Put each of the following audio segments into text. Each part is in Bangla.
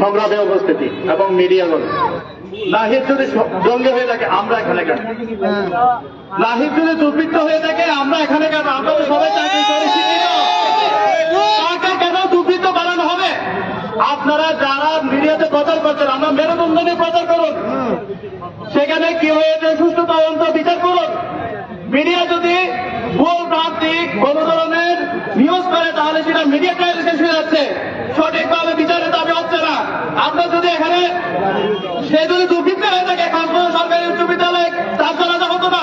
সংগ্রামে উপস্থিতি এবং মিডিয়াগুলো নাহিদ যদি জঙ্গি হয়ে থাকে, আমরা এখানে কেন? নাহিদ যদি দুর্বৃত্ত হয়ে থাকে, আমরা এখানে কেন? আমরা তো সবাই চাকরি করে, শিক্ষিত। কেন দুর্বৃত্ত বানানো হবে? আপনারা যারা মিডিয়াতে প্রচার করছেন আমরা মেরুদণ্ড নিয়ে প্রচার করুন সেখানে কি হয়েছে সুষ্ঠু তদন্ত বিচার করুন মিডিয়া যদি ভুল প্রান্তিক কোন ধরনের নিউজ করে তাহলে সেটা মিডিয়া ট্রায়াল শেষ হয়ে যাচ্ছে সঠিকভাবে বিচারের দাবি হচ্ছে না আমরা যদি এখানে সে যদি দুর্বৃত্ত হয়ে থাকে। কক্সবাজার সরকারি উচ্চ বিদ্যালয় তার হতো না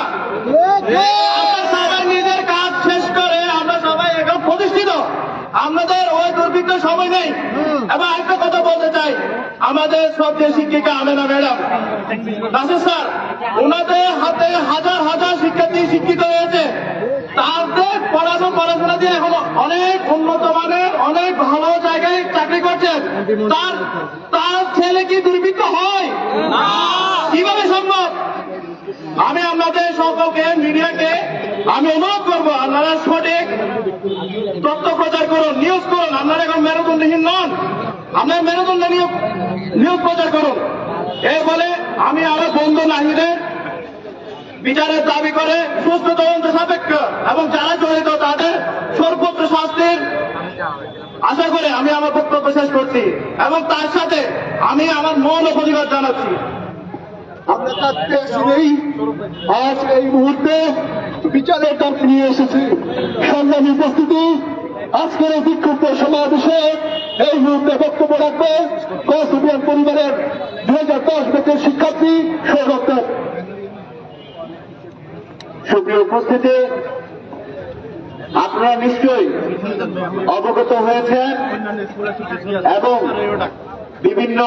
কাজ শেষ করে আমরা সবাই প্রতিষ্ঠিত। আমাদের ওই দুর্বৃত্ত সময় নেই। এবং আরেকটা কথা বলতে চাই। আমাদের শিক্ষিকা আমেনা ম্যাডাম। নাসির স্যার, ওনাদের হাতে হাজার হাজার শিক্ষার্থী শিক্ষিত হয়েছে। তাদের পড়ানো পড়াশোনা দিয়ে এখন অনেক উন্নত মানের, অনেক ভালো জায়গায় চাকরি করছেন তার তার ছেলে কি দুর্বৃত্ত আমি আপনাদের সকলকে, মিডিয়াকে, আমি অনুরোধ করব, আপনারা সঠিক তথ্য প্রচার করুন নিউজ করুন, আপনারা এখন মেরুদণ্ডহীন নন। আপনারা মেরুদণ্ড নিয়োগ প্রচার করুন। এই বলে আমি আরও বন্ধু নাহিদের বিচারের দাবি করে সুস্থ তদন্ত সাপেক্ষ এবং যারা জড়িত তাদের সর্বোচ্চ শাস্তির আশা করে আমি আমার বক্তব্য শেষ করছি এবং তার সাথে আমি আমার মৌন প্রতিবাদ জানাচ্ছি। আমরা চারটে শুনেই আজ এই মুহূর্তে বিচারের দাবি নিয়ে এসেছি সংগ্রামী উপস্থিতি, আজকের এই বিক্ষুব্ধ সমাবেশে এই মুহূর্তে বক্তব্য রাখবে কসবিয়ান পরিবারের দুই হাজার দশ ব্যাচের শিক্ষার্থী সৌরভ দেব। সুপ্রিয় উপস্থিতি, আপনারা নিশ্চয়ই অবগত হয়েছেন এবং বিভিন্ন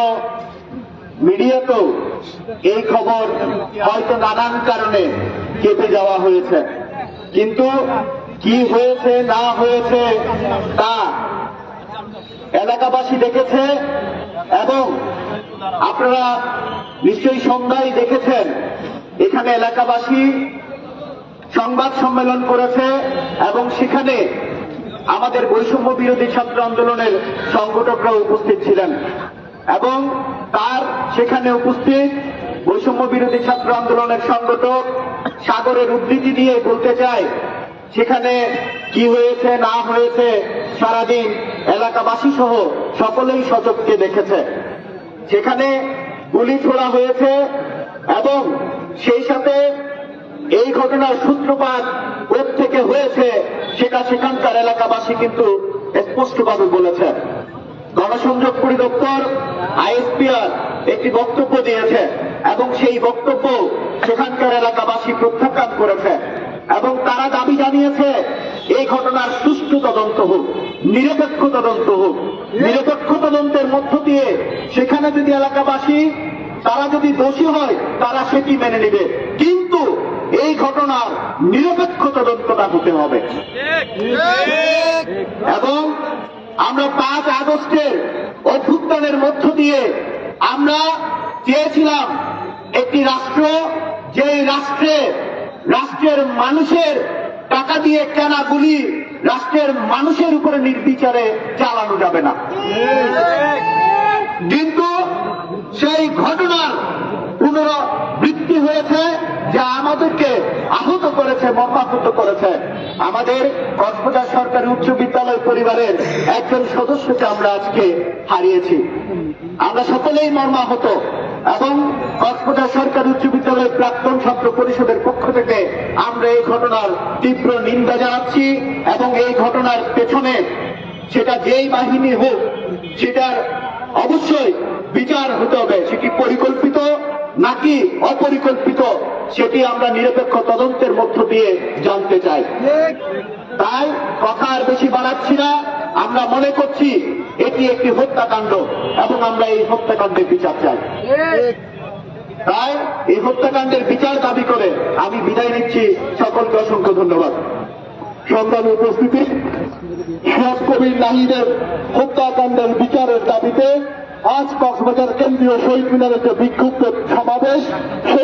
মিডিয়াতেও এই খবর হয়তো নানান কারণে কেটে যাওয়া হয়েছে। কিন্তু কি হয়েছে, না হয়েছে, তা এলাকাবাসী দেখেছে এবং আপনারা নিশ্চয়ই সন্ধ্যায় দেখেছেন, এখানে এলাকাবাসী সংবাদ সম্মেলন করেছে এবং সেখানে আমাদের বৈষম্য বিরোধী ছাত্র আন্দোলনের সংগঠকরা উপস্থিত ছিলেন। এবং তার সেখানে উপস্থিত বৈষম্য বিরোধী ছাত্র আন্দোলনের সংগঠক সাগরের উদ্ধৃতি দিয়ে বলতে চায় সেখানে কি হয়েছে, না হয়েছে, সারাদিন এলাকাবাসী সহ সকলেই সচককে দেখেছে। সেখানে গুলি ছোড়া হয়েছে এবং সেই সাথে এই ঘটনার সূত্রপাত থেকে হয়েছে সেটা সেখানকার এলাকাবাসী কিন্তু স্পষ্টভাবে বলেছে গণসংযোগ পরিদপ্তর আইএসপিআর একটি বক্তব্য দিয়েছে এবং সেই বক্তব্য সেখানকার এলাকাবাসী প্রত্যাখ্যান করেছে এবং তারা দাবি জানিয়েছে এই ঘটনার সুষ্ঠু তদন্ত হোক নিরপেক্ষ তদন্ত হোক। নিরপেক্ষ তদন্তের মধ্য দিয়ে সেখানে যদি এলাকাবাসী তারা যদি দোষী হয় তারা সেটি মেনে নেবে। কিন্তু এই ঘটনার নিরপেক্ষ তদন্তটা হতে হবে। এবং আমরা পাঁচ আগস্টের অভ্যুত্থানের মধ্য দিয়ে আমরা চেয়েছিলাম একটি রাষ্ট্র যেই রাষ্ট্রে রাষ্ট্রের মানুষের টাকা দিয়ে কেনা গুলি রাষ্ট্রের মানুষের উপরে নির্বিচারে চালানো যাবে না। কিন্তু সেই ঘটনার পুনরাবৃত্তি হয়েছে আমাদেরকে আহত করেছে, মর্মাহত করেছে। আমাদের কক্সবাজার সরকারি উচ্চ বিদ্যালয় পরিবারের একজন সদস্যকে আমরা আজকে হারিয়েছি। আমরা সকলেই মর্মাহত এবং কক্সবাজার সরকারি উচ্চ বিদ্যালয়ের প্রাক্তন ছাত্র পরিষদের পক্ষ থেকে আমরা এই ঘটনার তীব্র নিন্দা জানাচ্ছি এবং এই ঘটনার পেছনে সেটা যেই বাহিনী হোক, সেটার অবশ্যই বিচার হতে হবে। সেটি পরিকল্পিত নাকি অপরিকল্পিত? সেটি আমরা নিরপেক্ষ তদন্তের মধ্য দিয়ে জানতে চাই। তাই কথা আর বেশি বাড়াচ্ছি না। আমরা মনে করছি এটি একটি হত্যাকাণ্ড এবং আমরা এই হত্যাকাণ্ডের বিচার চাই। তাই এই হত্যাকাণ্ডের বিচার দাবি করে আমি বিদায় নিচ্ছি। সকলকে অসংখ্য ধন্যবাদ। সংগ্রামী উপস্থিতি, শেখ কবির নাহিদের হত্যাকাণ্ডের বিচারের দাবিতে আজ কক্সবাজার কেন্দ্রীয় শহীদ মিনারের যে বিক্ষুব্ধ সমাবেশ